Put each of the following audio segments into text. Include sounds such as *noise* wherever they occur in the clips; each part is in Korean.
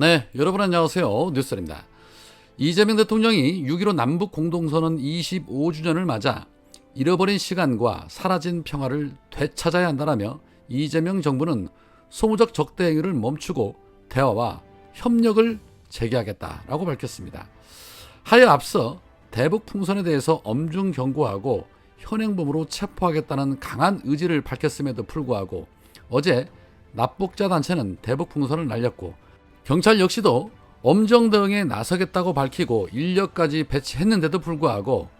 네, 여러분 안녕하세요. 뉴스입니다. 이재명 대통령이 6.15 남북 공동선언 25주년을 맞아 잃어버린 시간과 사라진 평화를 되찾아야 한다라며 이재명 정부는 소모적 적대 행위를 멈추고 대화와 협력을 재개하겠다라고 밝혔습니다. 하여 앞서 대북 풍선에 대해서 엄중 경고하고 현행범으로 체포하겠다는 강한 의지를 밝혔음에도 불구하고 어제 납북자 단체는 대북 풍선을 날렸고 경찰 역시도 엄정 대응에 나서겠다고 밝히고 인력까지 배치했는데도 불구하고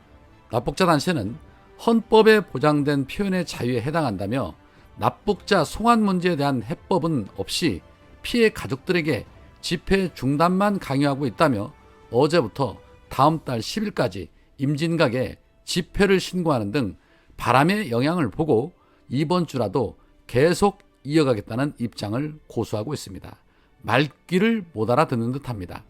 납북자 단체는 헌법에 보장된 표현의 자유에 해당한다며 납북자 송환 문제에 대한 해법은 없이 피해 가족들에게 집회 중단만 강요하고 있다며 어제부터 다음 달 10일까지 임진각에 집회를 신고하는 등 바람의 영향을 보고 이번 주라도 계속 이어가겠다는 입장을 고수하고 있습니다. 말귀를 못 알아듣는 듯합니다.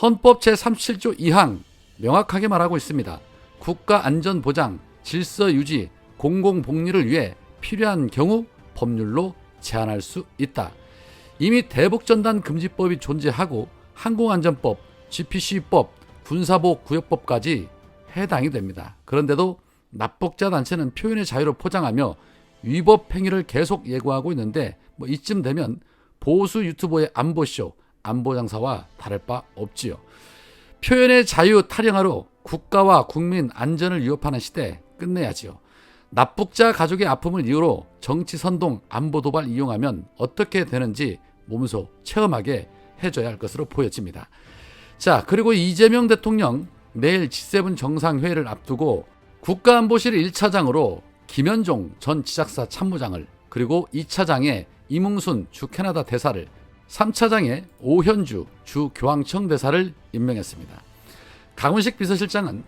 헌법 제37조 2항 명확하게 말하고 있습니다. 국가 안전 보장, 질서 유지, 공공 복리를 위해 필요한 경우 법률로 제한할 수 있다. 이미 대북전단 금지법이 존재하고 항공안전법, GPC법, 군사보호구역법까지 해당이 됩니다. 그런데도 납북자 단체는 표현의 자유를 포장하며 위법 행위를 계속 예고하고 있는데 뭐 이쯤 되면 보수 유튜버의 안보쇼, 안보장사와 다를 바 없지요. 표현의 자유 타령하로 국가와 국민 안전을 위협하는 시대 끝내야지요. 납북자 가족의 아픔을 이유로 정치 선동, 안보 도발 이용하면 어떻게 되는지 몸소 체험하게 해줘야 할 것으로 보여집니다. 자, 그리고 이재명 대통령 내일 G7 정상회의를 앞두고 국가안보실 1차장으로 김현종 전 지작사 참모장을 그리고 2차장에 이뭉순 주 캐나다 대사를 3차장에 오현주 주 교황청 대사를 임명했습니다. 강훈식 비서실장은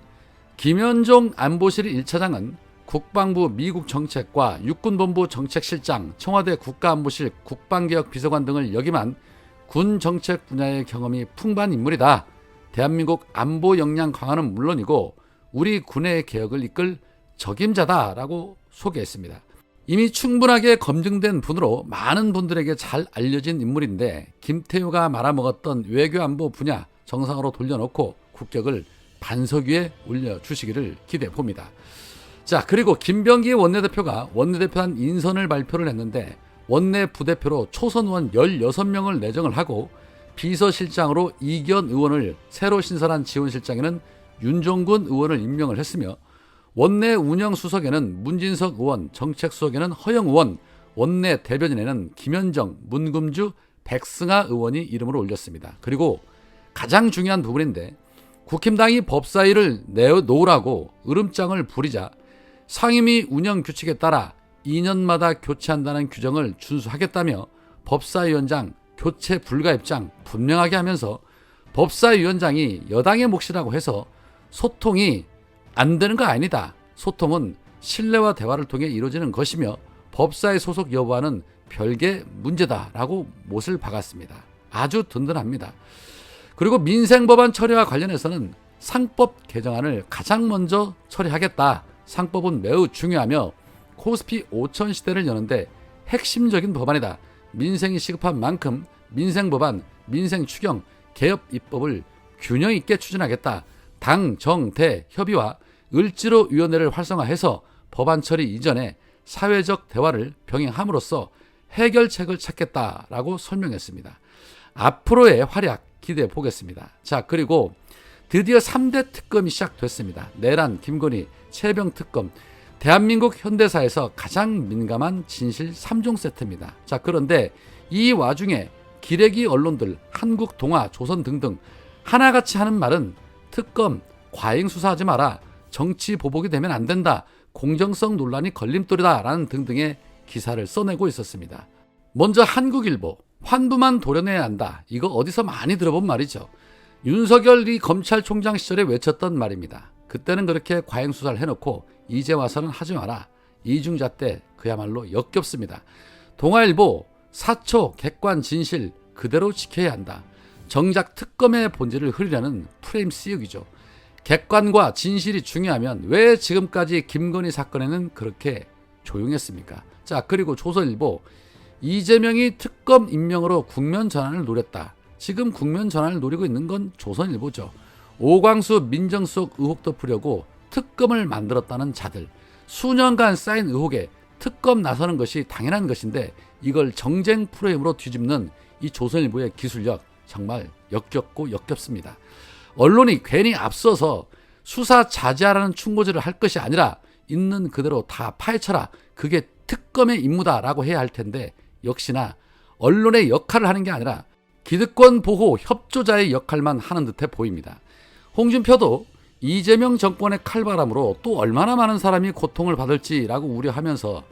김현종 안보실 1차장은 국방부 미국 정책과 육군본부 정책실장, 청와대 국가안보실 국방개혁 비서관 등을 역임한 군 정책 분야의 경험이 풍부한 인물이다. 대한민국 안보 역량 강화는 물론이고 우리 군의 개혁을 이끌 적임자다라고 소개했습니다. 이미 충분하게 검증된 분으로 많은 분들에게 잘 알려진 인물인데 김태우가 말아먹었던 외교안보 분야 정상으로 돌려놓고 국격을 반석 위에 올려주시기를 기대해 봅니다. 자 그리고 김병기 원내대표가 원내대표단 인선을 발표를 했는데 원내 부대표로 초선 의원 16명을 내정을 하고 비서실장으로 이견 의원을 새로 신설한 지원실장에는 윤종군 의원을 임명을 했으며 원내 운영 수석에는 문진석 의원, 정책 수석에는 허영 의원, 원내 대변인에는 김현정, 문금주, 백승하 의원이 이름을 올렸습니다. 그리고 가장 중요한 부분인데 국힘당이 법사위를 내놓으라고 으름장을 부리자 상임위 운영 규칙에 따라 2년마다 교체한다는 규정을 준수하겠다며 법사위원장 교체 불가 입장 분명하게 하면서 법사위원장이 여당의 몫이라고 해서 소통이 안 되는 거 아니다. 소통은 신뢰와 대화를 통해 이루어지는 것이며 법사의 소속 여부와는 별개 문제다라고 못을 박았습니다. 아주 든든합니다. 그리고 민생 법안 처리와 관련해서는 상법 개정안을 가장 먼저 처리하겠다. 상법은 매우 중요하며 코스피 5천 시대를 여는데 핵심적인 법안이다. 민생이 시급한 만큼 민생 법안, 민생 추경, 개업 입법을 균형 있게 추진하겠다. 당, 정, 대 협의와 을지로 위원회를 활성화해서 법안 처리 이전에 사회적 대화를 병행함으로써 해결책을 찾겠다라고 설명했습니다. 앞으로의 활약 기대해 보겠습니다. 자, 그리고 드디어 3대 특검이 시작됐습니다. 내란, 김건희, 최병 특검. 대한민국 현대사에서 가장 민감한 진실 3종 세트입니다. 자, 그런데 이 와중에 기레기 언론들, 한국, 동아, 조선 등등 하나같이 하는 말은 특검, 과잉 수사하지 마라. 정치 보복이 되면 안 된다. 공정성 논란이 걸림돌이다 라는 등등의 기사를 써내고 있었습니다. 먼저 한국일보 환부만 도려내야 한다. 이거 어디서 많이 들어본 말이죠. 윤석열이 검찰총장 시절에 외쳤던 말입니다. 그때는 그렇게 과잉 수사를 해놓고 이제 와서는 하지 마라. 이중자 때 그야말로 역겹습니다. 동아일보 사초 객관 진실 그대로 지켜야 한다. 정작 특검의 본질을 흐리려는 프레임 씌우기죠. 객관과 진실이 중요하면 왜 지금까지 김건희 사건에는 그렇게 조용했습니까? 자, 그리고 조선일보 이재명이 특검 임명으로 국면 전환을 노렸다. 지금 국면 전환을 노리고 있는 건 조선일보죠. 오광수 민정수석 의혹 덮으려고 특검을 만들었다는 자들. 수년간 쌓인 의혹에 특검 나서는 것이 당연한 것인데 이걸 정쟁 프로그램으로 뒤집는 이 조선일보의 기술력 정말 역겹고 역겹습니다. 언론이 괜히 앞서서 수사 자제하라는 충고질을 할 것이 아니라 있는 그대로 다 파헤쳐라. 그게 특검의 임무다라고 해야 할 텐데 역시나 언론의 역할을 하는 게 아니라 기득권 보호 협조자의 역할만 하는 듯해 보입니다. 홍준표도 이재명 정권의 칼바람으로 또 얼마나 많은 사람이 고통을 받을지라고 우려하면서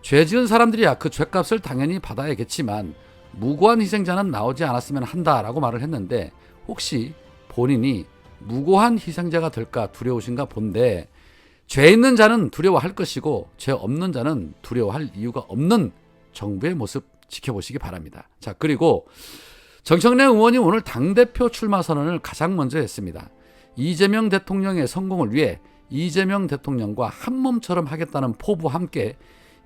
죄 지은 사람들이야 그 죄값을 당연히 받아야겠지만 무고한 희생자는 나오지 않았으면 한다라고 말을 했는데 혹시 본인이 무고한 희생자가 될까 두려우신가 본데 죄 있는 자는 두려워할 것이고 죄 없는 자는 두려워할 이유가 없는 정부의 모습 지켜보시기 바랍니다. 자, 그리고 정청래 의원이 오늘 당대표 출마 선언을 가장 먼저 했습니다. 이재명 대통령의 성공을 위해 이재명 대통령과 한 몸처럼 하겠다는 포부와 함께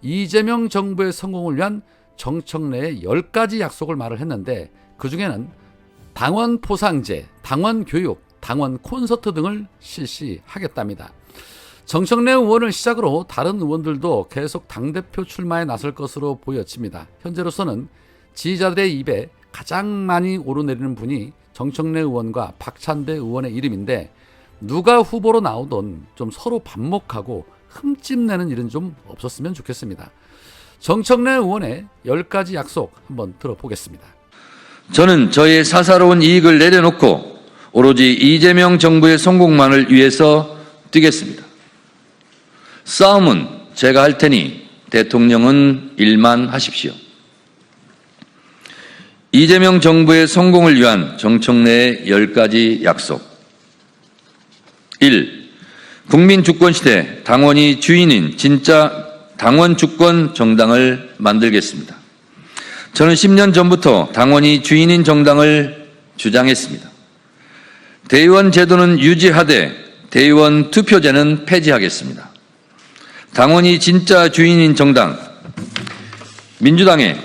이재명 정부의 성공을 위한 정청래의 10가지 약속을 말을 했는데 그 중에는 당원 포상제, 당원 교육, 당원 콘서트 등을 실시하겠답니다. 정청래 의원을 시작으로 다른 의원들도 계속 당대표 출마에 나설 것으로 보여집니다. 현재로서는 지지자들의 입에 가장 많이 오르내리는 분이 정청래 의원과 박찬대 의원의 이름인데 누가 후보로 나오던 좀 서로 반목하고 흠집내는 일은 좀 없었으면 좋겠습니다. 정청래 의원의 10가지 약속 한번 들어보겠습니다. 저는 저의 사사로운 이익을 내려놓고 오로지 이재명 정부의 성공만을 위해서 뛰겠습니다. 싸움은 제가 할 테니 대통령은 일만 하십시오. 이재명 정부의 성공을 위한 정청래의 10가지 약속. 1. 국민 주권 시대 당원이 주인인 진짜 당원 주권 정당을 만들겠습니다. 저는 10년 전부터 당원이 주인인 정당을 주장했습니다. 대의원 제도는 유지하되 대의원 투표제는 폐지하겠습니다. 당원이 진짜 주인인 정당, 민주당에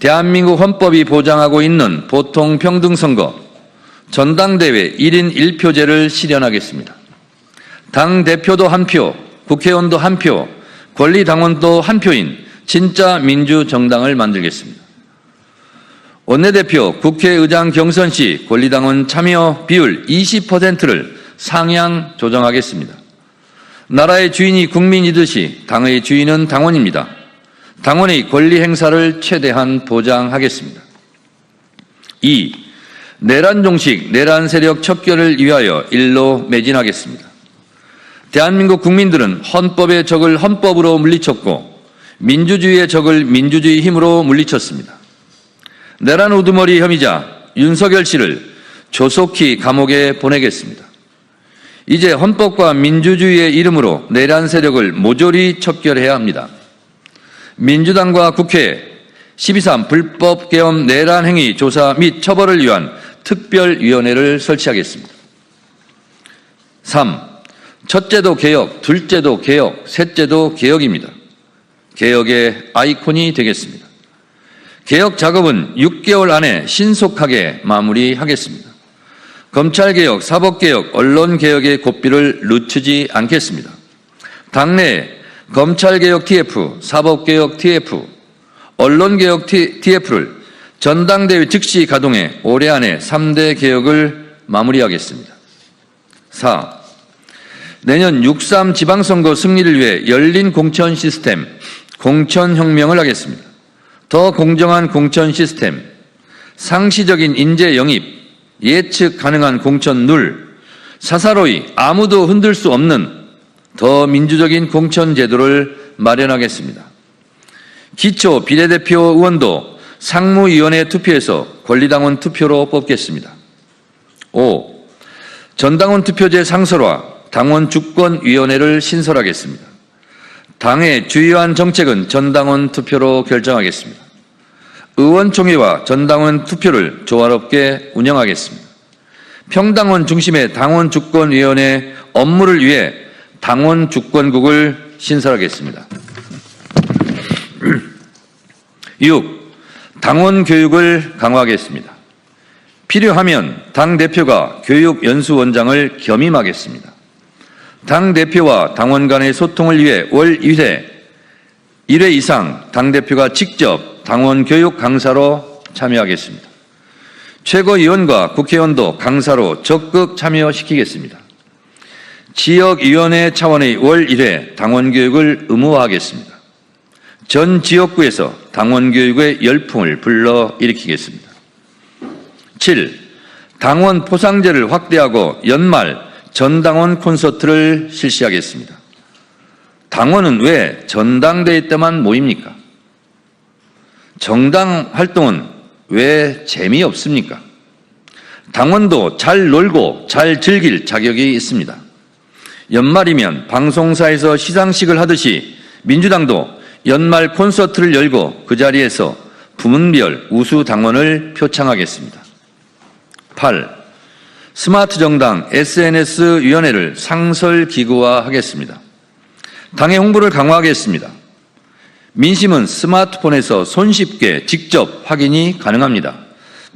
대한민국 헌법이 보장하고 있는 보통 평등 선거, 전당대회 1인 1표제를 실현하겠습니다. 당 대표도 한 표, 국회의원도 한 표, 권리당원도 한 표인 진짜 민주정당을 만들겠습니다. 원내대표, 국회의장 경선 시 권리당원 참여 비율 20%를 상향 조정하겠습니다. 나라의 주인이 국민이듯이 당의 주인은 당원입니다. 당원의 권리 행사를 최대한 보장하겠습니다. 2. 내란 종식, 내란 세력 척결을 위하여 일로 매진하겠습니다. 대한민국 국민들은 헌법의 적을 헌법으로 물리쳤고 민주주의의 적을 민주주의 힘으로 물리쳤습니다. 내란 우두머리 혐의자 윤석열 씨를 조속히 감옥에 보내겠습니다. 이제 헌법과 민주주의의 이름으로 내란 세력을 모조리 척결해야 합니다. 민주당과 국회 12.3 불법 계엄 내란 행위 조사 및 처벌을 위한 특별위원회를 설치하겠습니다. 3. 첫째도 개혁, 둘째도 개혁, 셋째도 개혁입니다. 개혁의 아이콘이 되겠습니다. 개혁 작업은 6개월 안에 신속하게 마무리하겠습니다. 검찰개혁, 사법개혁, 언론개혁의 고삐를 늦추지 않겠습니다. 당내 검찰개혁 TF, 사법개혁 TF, 언론개혁 TF를 전당대회 즉시 가동해 올해 안에 3대 개혁을 마무리하겠습니다. 4. 내년 6.3 지방선거 승리를 위해 열린 공천 시스템, 공천혁명을 하겠습니다. 더 공정한 공천 시스템, 상시적인 인재 영입, 예측 가능한 공천 룰, 사사로이 아무도 흔들 수 없는 더 민주적인 공천 제도를 마련하겠습니다. 기초 비례대표 의원도 상무위원회 투표에서 권리당원 투표로 뽑겠습니다. 5. 전당원 투표제 상설화, 당원 주권위원회를 신설하겠습니다. 당의 주요한 정책은 전당원 투표로 결정하겠습니다. 의원총회와 전당원 투표를 조화롭게 운영하겠습니다. 평당원 중심의 당원 주권위원회 업무를 위해 당원 주권국을 신설하겠습니다. *clears throat* 6. 당원 교육을 강화하겠습니다. 필요하면 당대표가 교육연수원장을 겸임하겠습니다. 당 대표와 당원 간의 소통을 위해 월 1회, 1회 이상 당 대표가 직접 당원 교육 강사로 참여하겠습니다. 최고위원과 국회의원도 강사로 적극 참여시키겠습니다. 지역위원회 차원의 월 1회 당원 교육을 의무화하겠습니다. 전 지역구에서 당원 교육의 열풍을 불러 일으키겠습니다. 7. 당원 포상제를 확대하고 연말 전당원 콘서트를 실시하겠습니다. 당원은 왜 전당대회 때만 모입니까? 정당 활동은 왜 재미없습니까? 당원도 잘 놀고 잘 즐길 자격이 있습니다. 연말이면 방송사에서 시상식을 하듯이 민주당도 연말 콘서트를 열고 그 자리에서 부문별 우수 당원을 표창하겠습니다. 8. 스마트 정당 SNS 위원회를 상설 기구화하겠습니다. 당의 홍보를 강화하겠습니다. 민심은 스마트폰에서 손쉽게 직접 확인이 가능합니다.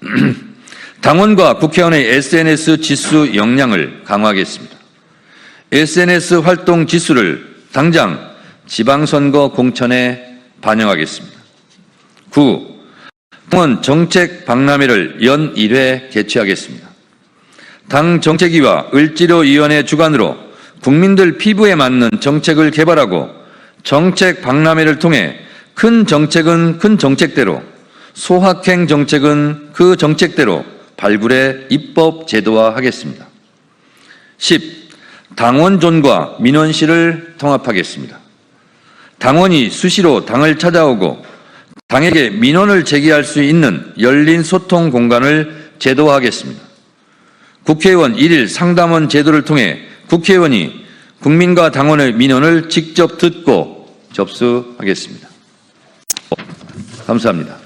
*clears throat* 당원과 국회의원의 SNS 지수 역량을 강화하겠습니다. SNS 활동 지수를 당장 지방선거 공천에 반영하겠습니다. 9. 당원 정책 박람회를 연 1회 개최하겠습니다. 당 정책위와 을지로위원회 주관으로 국민들 피부에 맞는 정책을 개발하고 정책 박람회를 통해 큰 정책은 큰 정책대로 소확행 정책은 그 정책대로 발굴해 입법 제도화하겠습니다. 10. 당원존과 민원실을 통합하겠습니다. 당원이 수시로 당을 찾아오고 당에게 민원을 제기할 수 있는 열린 소통 공간을 제도화하겠습니다. 국회의원 1일 상담원 제도를 통해 국회의원이 국민과 당원의 민원을 직접 듣고 접수하겠습니다. 감사합니다.